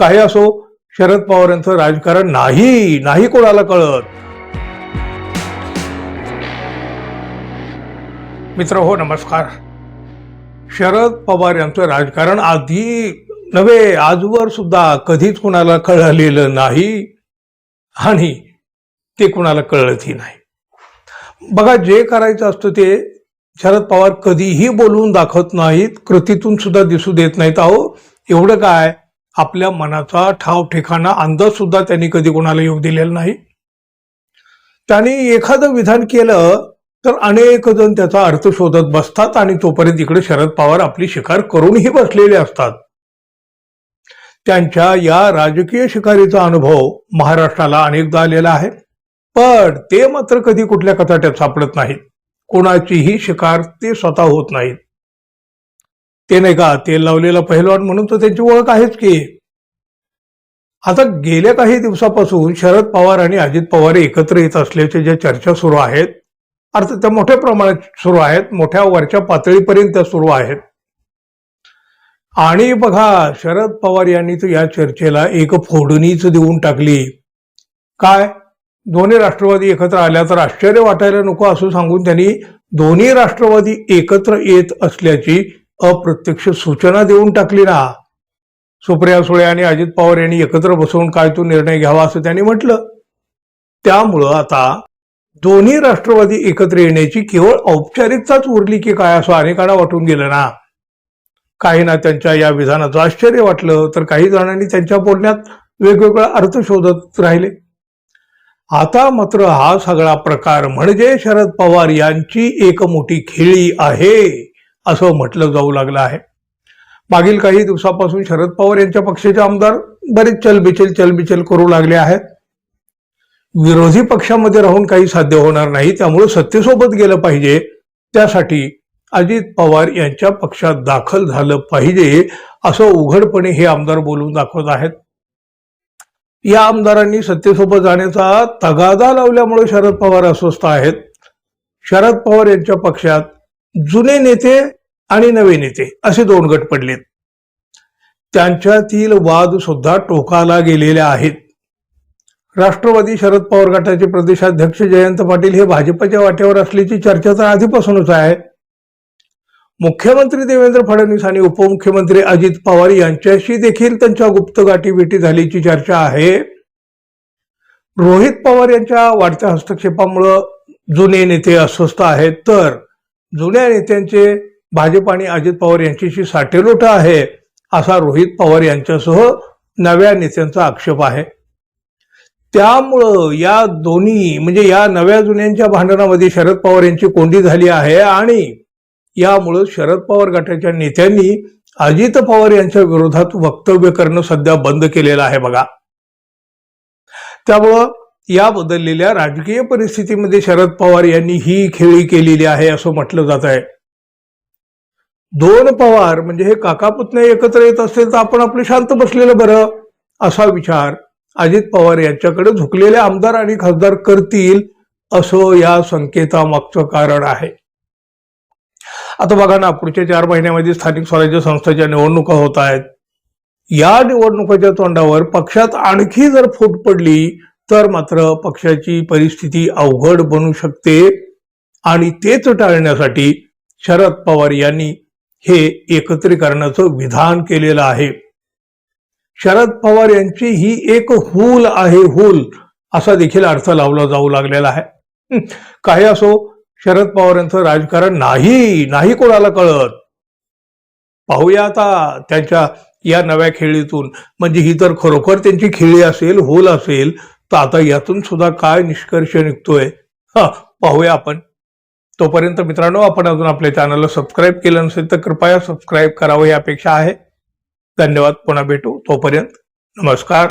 काही असो शरद पवार यांचं राजकारण नाही नाही कोणाला कळत. मित्र हो नमस्कार. शरद पवार यांचं राजकारण आधी नव्हे आजवर सुद्धा कधीच कुणाला कळलेलं नाही आणि ते कुणाला कळतही नाही. बघा जे करायचं असतं ते शरद पवार कधीही बोलून दाखवत नाहीत कृतीतून सुद्धा दिसू देत नाहीत. अहो एवढं काय? आपल्या मनाचा ठाव ठिकाणा अंदाज सुद्धा त्यांनी कधी कोणाला येऊ दिलेला नाही. त्यांनी एखादं विधान केलं तर अनेक जण त्याचा अर्थ शोधत बसतात आणि तोपर्यंत इकडे शरद पवार आपली शिकार करूनही बसलेले असतात. त्यांच्या या राजकीय शिकारीचा अनुभव महाराष्ट्राला अनेकदा आलेला आहे. पण ते मात्र कधी कुठल्या कथाट्यात सापडत नाहीत. कोणाचीही शिकार ते स्वतः होत नाहीत. ते नाही का तेल लावलेला पहिलवान म्हणून तर त्यांची ओळख आहेच की. आता गेल्या काही दिवसापासून शरद पवार आणि अजित पवार एकत्र येत असल्याच्या ज्या चर्चा सुरू आहेत अर्थात त्या मोठ्या प्रमाणात सुरू आहेत मोठ्या वरच्या पातळीपर्यंत त्या सुरू आहेत. आणि बघा शरद पवार यांनी तर या चर्चेला एक फोडणीच देऊन टाकली. काय? दोन्ही राष्ट्रवादी एकत्र आल्या तर आश्चर्य वाटायला नको असं सांगून त्यांनी दोन्ही राष्ट्रवादी एकत्र येत असल्याची अप्रत्यक्ष सूचना देऊन टाकली ना. सुप्रिया सुळे आणि अजित पवार यांनी एकत्र बसवून काय तो निर्णय घ्यावा असं त्यांनी म्हटलं. त्यामुळं आता दोन्ही राष्ट्रवादी एकत्र येण्याची केवळ औपचारिकताच उरली की काय असं अनेकांना वाटून गेलं ना. काही ना त्यांच्या या विधानाचं आश्चर्य वाटलं तर काही जणांनी त्यांच्या बोलण्यात वेगवेगळा अर्थ शोधत राहिले. आता मात्र हा सगळा प्रकार म्हणजे शरद पवार यांची एक मोठी खेळी आहे. असं म्हटलं जाऊ लागलं आहे. मागील काही दिवसापासून शरद पवार यांच्या पक्षाचे आमदार बरेच चलबिचल चलबिचल करू लागले आहेत. विरोधी पक्षामध्ये राहून काही साध्य होणार नाही त्यामुळे सत्तेसोबत गेलं पाहिजे. त्यासाठी अजित पवार यांच्या पक्षात दाखल झालं पाहिजे असं उघडपणे हे आमदार बोलून दाखवत आहेत. या आमदारांनी सत्तेसोबत जाण्याचा तगादा लावल्यामुळे शरद पवार अस्वस्थ आहेत. शरद पवार यांच्या पक्षात जुने नेते आणि नवे नेते असे दोन गट पडलेत. त्यांच्यातील वाद सुद्धा टोकाला गेलेले आहेत. राष्ट्रवादी शरद पवार गटाचे प्रदेशाध्यक्ष जयंत पाटील हे भाजपच्या वाट्यावर असल्याची चर्चा तर आधीपासूनच आहे. मुख्यमंत्री देवेंद्र फडणवीस आणि उपमुख्यमंत्री अजित पवार यांच्याशी देखील त्यांच्या गुप्त गाठीभेटी झाल्याची चर्चा आहे. रोहित पवार यांच्या वाढत्या हस्तक्षेपामुळं जुने नेते अस्वस्थ आहेत. तर जुन्या नेत्यांचे भाजप आणि अजित पवार यांच्याशी साटेलोट आहे असा रोहित पवार यांच्यासह नव्या नेत्यांचा आक्षेप आहे. त्यामुळं या दोन्ही म्हणजे या नव्या जुन्यांच्या भांडणामध्ये शरद पवार यांची कोंडी झाली आहे आणि यामुळं शरद पवार गटाच्या नेत्यांनी अजित पवार यांच्या विरोधात वक्तव्य करणं सध्या बंद केलेलं आहे बघा. त्यामुळं या बदललेल्या राजकीय परिस्थितीमध्ये शरद पवार यांनी ही खेळी केलेली आहे असं म्हटलं जात आहे. दोन पवार म्हणजे हे काका एकत्र येत असेल तर आपण आपलं शांत बसलेलं बरं असा विचार अजित पवार यांच्याकडे झुकलेले आमदार आणि खासदार करतील असं या संकेतामागचं कारण आहे. आता बघा ना पुढच्या चार महिन्यामध्ये स्थानिक स्वराज्य संस्थेच्या निवडणुका होत आहेत. या निवडणुकाच्या तोंडावर पक्षात आणखी जर फूट पडली तर मात्र पक्षाची परिस्थिती अवघड बनू शकते आणि तेच टाळण्यासाठी शरद पवार यांनी हे एकत्रीकरणाचं विधान केलेलं आहे. शरद पवार यांची ही एक हूल आहे हूल असा देखील अर्थ लावला जाऊ लागलेला आहे. काही असो शरद पवार यांचं राजकारण नाही नाही कोणाला कळत. पाहूया आता त्यांच्या या नव्या खेळीतून. म्हणजे ही तर खरोखर त्यांची खेळी असेल होल असेल तर आता यातून सुद्धा काय निष्कर्ष निघतोय? हा पाहूया आपण. तोपर्यंत मित्रांनो आपण अजून आपल्या चॅनलला सबस्क्राईब केलं नसेल तर कृपया सबस्क्राईब करावं ही अपेक्षा आहे. धन्यवाद. पुन्हा भेटू. तोपर्यंत नमस्कार.